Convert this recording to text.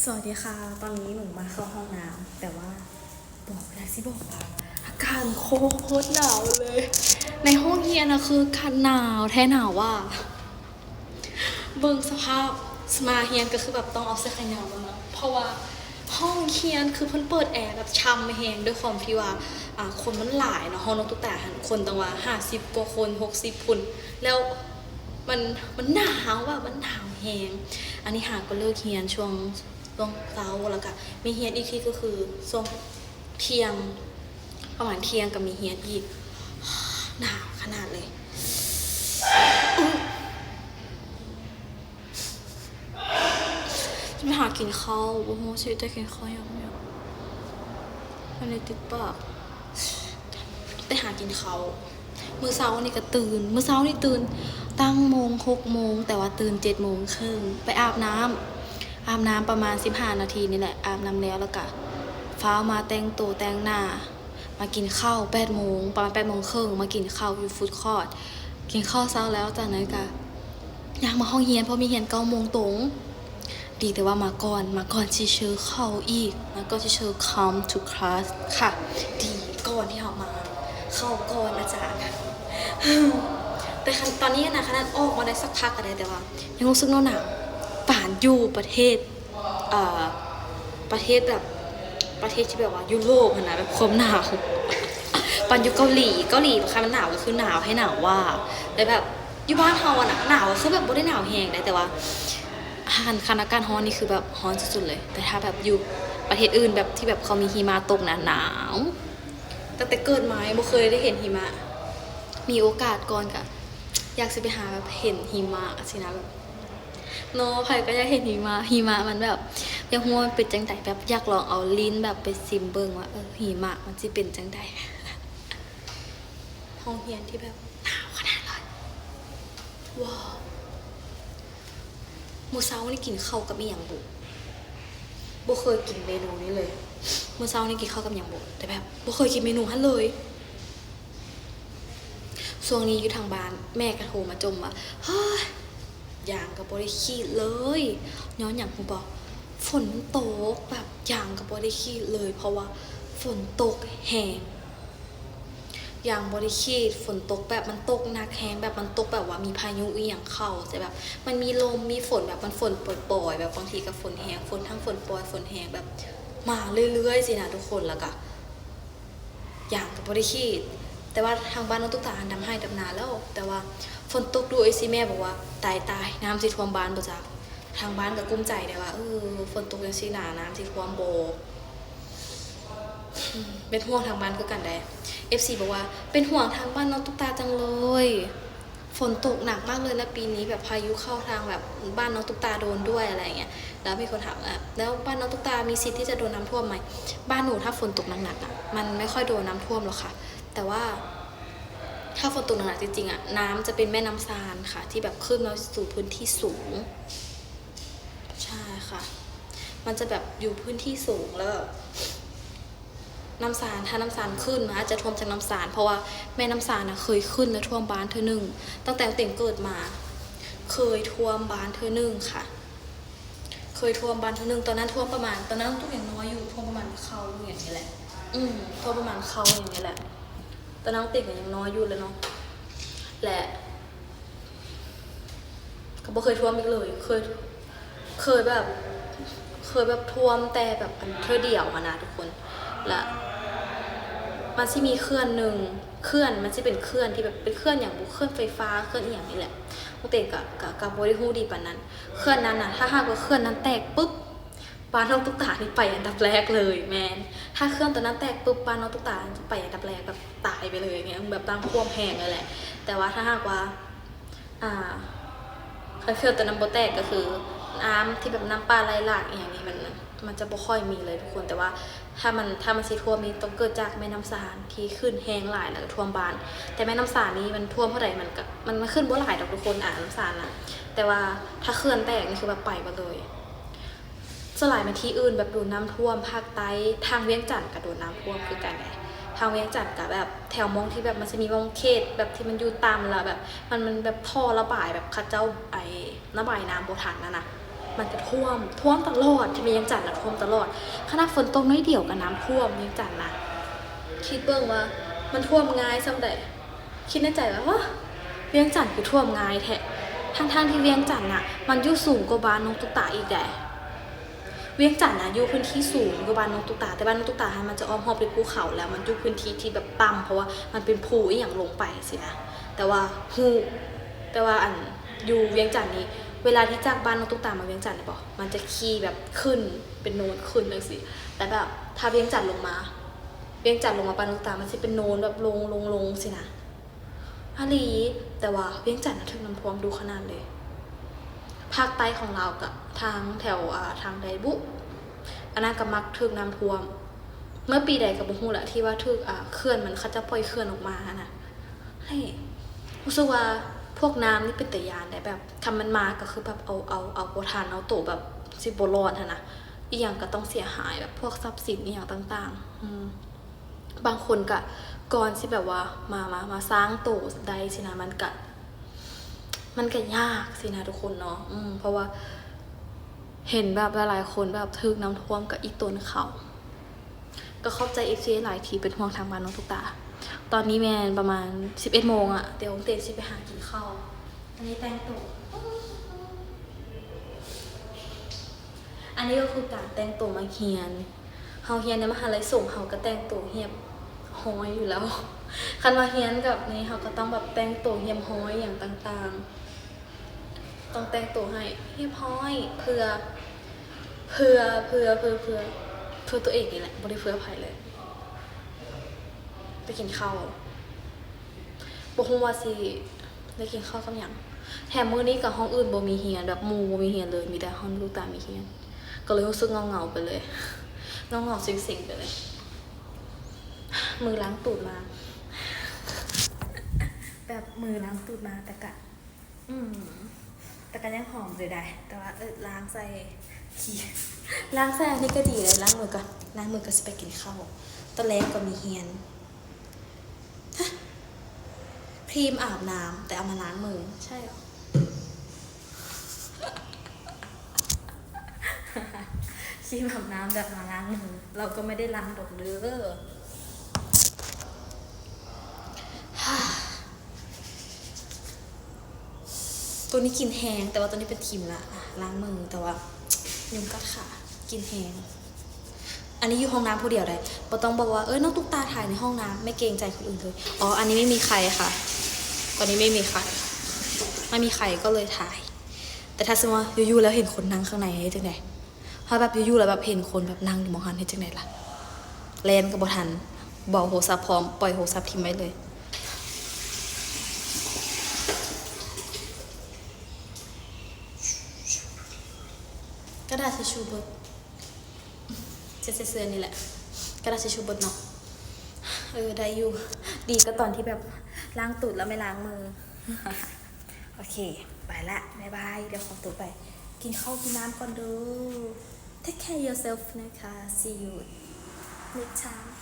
สวัสดีค่ะ ตอนนี้หนูมาเข้าห้องน้ำแต่ว่าบอกแล้วสิบอกว่าอากาศโคตรหนาวเลย ในห้องเฮียนะคือคันหนาวแท้หนาวว่า เบิ่งสภาพสมาเฮียนก็คือแบบต้องเอาเสื้อแขนยาวมาเนาะเพราะว่าห้องเฮียนคือเพิ่นเปิดแอร์แบบช่ำแหงด้วยความที่ว่าอ่าคนมันหลายเนาะห้องนกตุ๊กตาหันคนตั้งว่าห้าสิบกว่าคนหกสิบคนแล้วมันมันหนาวแบบมันหนาวแหงอันนี้หาก็เลิกเฮียนช่วง ช่วงเช้าแล้วก็มีเฮียนอีกทีก็คือช่วงเทียงประมาณเทียงก็มีเฮียนอีกหนาวขนาดเลยจะไปหากินข้าวโอ้โหชีวิตจะกินข้าวยังไงมันเลยติดปากไปหากินข้าวมื้อเช้านี่ก็ตื่น มื้อเช้านี่ตื่นตั้งโมงหกโมง แต่ว่าตื่นเจ็ดโมงครึ่งไปอาบน้ำ อาบน้ำประมาณสิบห้านาทีนี่แหละอาบน้ำแล้วแล้วก็ฟ้ามาแต่งตัวแต่งหน้า มากินข้าวแปดโมงประมาณแปดโมงครึ่งมากินข้าวอยู่ฟู้ดคอร์ทกินข้าวเช้าแล้วจากนั้นก็อยากมาห้องเฮียนเพราะมีเฮียนเก้าโมงตรงดีแต่ว่ามาก่อนมาก่อนที่เชื่อเข้าอีกมาก่อนที่เชื่อ come to class ค่ะ ดีก่อนที่เขามา เข้าก่อนอาจารย์แต่ตอนนี้นะขนาดออกมาได้สักพักก็ได้แต่ว่ายังรู้สึกหนาวหนานอยู่ประเทศเอ่อประเทศแบบประเทศที่แบบว่ายุโรปนะแบบความหนาวปันอยู่เกาหลีเกาหลีค่ะมันหนาวก็คือหนาวให้หนาวว่าแต่แบบอยู่บ้านเฮาอะนะหนาวคือแบบบ่ได้หนาวแห้งได้แต่ว่าคันคันอาการฮ้อนนี่คือแบบฮ้อนสุดๆเลย แต่ถ้าแบบอยู่ประเทศอื่นแบบที่แบบเขามีหิมะตกนะหนาวตั้งแต่เกิดมายังบ่เคยได้เห็นหิมะ มีโอกาสก่อนกะอยากจะไปหาแบบเห็นหิมะสินะแบบ โนใครก็อยากเห็นหิมะหิมะมันแบบอยากรู้วมันเป็นจังไดแบบอยากลองเอาลิ้นแบบไปซิมเบิงว่าเออหิมะมันจะเป็นจังไดห้องเรียนที่แบบหนาวขนาดเลยว้าวมื้อเช้านี่กินข้าวกับอีหยังบุบ่เคยกินเมนูนี้เลยมื้อเช้านี่กินข้าวกับหยังบุแต่แบบบ่เคยกินเมนูนั้นเลยช่วงนี้อยู่ทางบ้านแม่ก็โทรมาจมว่าเฮ้ย อย่างกับบริขีดเลยย้อนอย่างผมบอกฝนมันตกแบบอย่างกับบริขีดเลย เพราะว่าฝนตกแห้งอย่างบริขีดฝนตกแบบมันตกหนักแห้งแบบมันตกแบบว่ามีพายุอีหยังเข้าแต่แบบ มันมีลมมีฝนแบบมันฝนปล่อยๆแบบบางทีกับฝนแห้งฝนทั้งฝนปล่อยฝนแห้งแบบ มาเรื่อยๆสินะทุกคนแล้วก็อย่างกับบริขีดแต่ว่าทางบ้านน้องตุ๊กตาดำให้ดำนาแล้ว แต่ว่า ฝนตกด้วยสิแม่บอกว่า ตายตายน้ำสิท่วมบ้านบ่จักทางบ้านก็กุ้มใจได้ว่าเออฝนตกจังซี่นาน้ำสิท่วมโบเป็นห่วงทางบ้านคือกันได้ FC บอกว่าเป็นห่วงทางบ้านน้องตุ๊กตาจังเลย ฝนตกหนักมากเลยนะปีนี้แบบพายุเข้าทางแบบบ้านน้องตุ๊กตาโดนด้วยอะไรเงี้ยแล้วมีคนถามว่าแล้วบ้านน้องตุ๊กตามีสิทธิ์ที่จะโดนน้ำท่วมไหมบ้านหนูถ้าฝนตกหนักๆอะมันไม่ค่อยโดนน้ำท่วมหรอกค่ะ แต่ว่า ถ้าฝนตกหนักๆจริงๆอะน้ำจะเป็นแม่น้ำซานค่ะ ที่แบบขึ้นมาสู่พื้นที่สูง ใช่ค่ะ มันจะแบบอยู่พื้นที่สูงแล้วน้ำซานถ้าน้ำซานขึ้นมันอาจะท่วมจากน้ำซานเพราะว่าแม่น้ำซานนะเคยขึ้นและท่วมบ้านเธอหนึ่งตั้งแต่เต็งเกิดมา เคยท่วมบ้านเธอหนึ่งค่ะ เคยท่วมบ้านเธอหนึ่งตอนนั้นท่วมประมาณ ตอนนั้นตุ๊กยังน้อยอยู่ท่วมประมาณเขาอย่างนี้แหละ อืมท่วมประมาณเขาอย่างนี้แหละ ตอนนั้นเต็งยังน้อยอยู่เลยเนาะและก็บ่เคยท่วมอีกเลย เคย เคยแบบ เคยแบบท่วมแต่แบบอันเธอเดียวอะนะทุกคน และมันที่มีเคลื่อนหนึ่งเคลื่อนมันจะเป็นเคลื่อนที่แบบเป็นเคลื่อนอย่างบุเคลื่อนไฟฟ้าเคลื่อนอย่างนี้แหละพวกเต็งกับกับกับบริฮูดีปานนั้น เคลื่อนนั้นนะถ้าหากว่าเคลื่อนนั้นแตกปุ๊บ ปานน้องตุ๊กตานี่ไปอันดับแรกเลยแมน ถ้าเคลื่อนตัวนั้นแตกปุ๊บปานน้องตุ๊กตาจะไปอันดับแรกแบบตายไปเลยอย่างเงี้ยแบบตามควมแหงเลยแหละ แต่ว่าถ้าหากว่า อ่าเคยเฟลแต่น้ำโบแตกก็คือน้ำที่แบบน้ำปลาไหลหลากอย่างนี้มันมันจะบ่ค่อยมีเลยทุกคนแต่ว่าถ้ามันถ้ามันสิท่วมนี้ต้องเกิดจากแม่น้ำสารที่ขึ้นแห้งหลายแล้วก็ท่วมบ้าน แต่แม่น้ำสารนี้มันท่วมเท่าไหร่มันก็มันมันขึ้นบ่หลายดอกทุกคนอ่าน้ำสารนะแต่ว่าถ้าเขื่อนแตกนี่คือแบบไปหมาเลย สลายมาที่อื่นแบบโดนน้ำท่วมภาคใต้ทางเวียงจันทร์ก็โดนน้ำท่วมคือกันไงทางเวียงจันทร์กับแบบแถวมองที่แบบมันจะมีมองเขตแบบที่มันอยู่ตามละแบบ มันมันแบบท่อระบายแบบข้าเจ้าไอ้ระบายน้ำโบทันนั่นนะมันจะท่วมท่วมตลอดที่เวียงจันทน์นะท่วมตลอดขนาดฝนตกน้อยเดียวกับน้ำท่วมเวียงจันทน์นะคิดเบิ่งว่ามันท่วมง่ายสำใดคิดในใจว่าว่าเวียงจันทน์คือท่วมง่ายแท้ทั้งทางๆที่เวียงจันทน์น่ะมันอยู่สูงกว่าบ้านน้องตุ๊กตาอีกแด เวียงจันทน์น่ะอยู่พื้นที่สูงกว่าบ้านน้องตุ๊กตา แต่บ้านน้องตุ๊กตาให้มันจะอ้อมรอบด้วยภูเขาแล้วมันอยู่พื้นที่ที่แบบต่ำเพราะว่ามันเป็นภูอีหยังลงไปสินะแต่ว่าฮูแต่ว่าอันอยู่เวียงจันทน์นี้เวลาที่จากบ้านน้องตุ๊กตามาเวียงจันทน์เนี่ยบอกมันจะขี่แบบขึ้นเป็นโนนขึ้นเลยสิแต่แบบถ้าเวียงจันทน์ลงมา เวียงจันทน์ลงมาบ้านน้องตุ๊กตา มันจะเป็นโนนแบบลงลงลงสินะฮัลลีแต่ว่าเวียงจันทน์นะถึงน้ำท่วมดูขนาดเลย ภาคใต้ของเรากับทางแถวทางไดบุอันนั้นก็มักถึงน้ำท่วม เมื่อปีใดกับบุฮูแหละที่ว่าถึกอ่าเขื่อนมันเขาจะปล่อยเขื่อนออกมานะให้รู้สึกว่าพวกน้ำนี่เป็นตะยานได้แบบทำมันมาก็คือแบบเอาเอาเอาโบทานเอาโตวแบบสิบรอดอะนะอีกอย่างก็ต้องเสียหายแบบพวกทรัพย์สินอีกอย่างต่าง ๆ อืบางคนก็ก่อนที่แบบว่ามามามาสร้างโตได้สินะมันก็ มันก็ยากสินะทุกคนเนาะอืมเพราะว่า เห็นแบบหลายๆคนแบบทึกน้ำท่วมกับอีกต้นเขาก็เข้าใจเอฟซีหลายทีเป็นห่วงทางบ้านน้องตุ๊กตา ตอนนี้แมนประมาณสิบเอ็ดโมงอะเดี๋ยวเต้นสิไปหากินข้าวอันนี้แต่งตัวอันนี้ก็คือการแต่งตัวมาเฮียนเฮาเฮียนในมหาลัยส่งเฮาก็แต่งตัวเฮียบห้อยอยู่แล้ว คันมาเฮียนกับนี้เฮาก็ต้องแบบแต่งตัวเฮียบห้อยอย่างต่างๆ ต้องแต่งตัวให้เฮียบห้อยเพื่อเพื่อเพื่อเพื่อเพื่อเพื่อตัวเองนี่แหละบ่ได้เพื่อใครเลยไปกินข้าวบ่ฮู้ว่าสิได้กินข้าวกับหยังแถมมื้อนี้กับห้องอื่นบ่มีเฮียนแบบหมู่บ่มีเฮียนเลยมีแต่ห้องลูกตามีเฮียนก็เลยรู้สึกเงาๆไปเลยเงาๆสิงๆไปเลย มือล้างตูดมา แบบมือล้างตูดมาแต่กะ อืม แต่ก็ยังหอมเลยได้แต่ว่าเออล้างใส่ขี้ล้างใส่อันนี้ก็ดีเลยล้างมือก่อนล้างมือก็จะไปกินข้าวตอนแรกก็มีเฮียนฮะครีมอาบน้ำแต่เอามาล้างมือ ใช่เหรอครีมอาบน้ำแบบมาล้างมือเราก็ไม่ได้ล้างดอกเด้อ ตัวนี้กินแห้งแต่ว่าตัวนี้เป็นทิมละอะล้างมือแต่ว่ายุงกัดขากินแห้งอันนี้อยู่ห้องน้ำผู้เดียวได้ปต้องบอกว่าเอ้ยน้องตุ๊กตาถ่ายในห้องน้ำไม่เกรงใจคนอื่นเลยอ๋ออันนี้ไม่มีใครค่ะตอนนี้ไม่มีใครไม่มีใครก็เลยถ่าย แต่ถ้าสมมติว่าอยู่ๆแล้วเห็นคนนั่งข้างในให้จังไงถ้าแบบอยู่ๆแล้วแบบเห็นคนแบบนั่งอยู่มองหันให้จังไงล่ะแลนกับบทันบอกโหซับพร้อมปล่อยโหซับทิ้งไว้เลย กระดาษทิชชู่เบิดเจเสื้อนี่แหละ กระดาษทิชชู่เบิดเนาะเออได้อยู่ ดีก็ตอนที่แบบล้างตูดแล้วไม่ล้างมือ โอเค ไปละบ๊ายบาย เดี๋ยวขอตัวไป กินข้าวกินน้ำก่อนดู Take care yourself นะคะ see you next time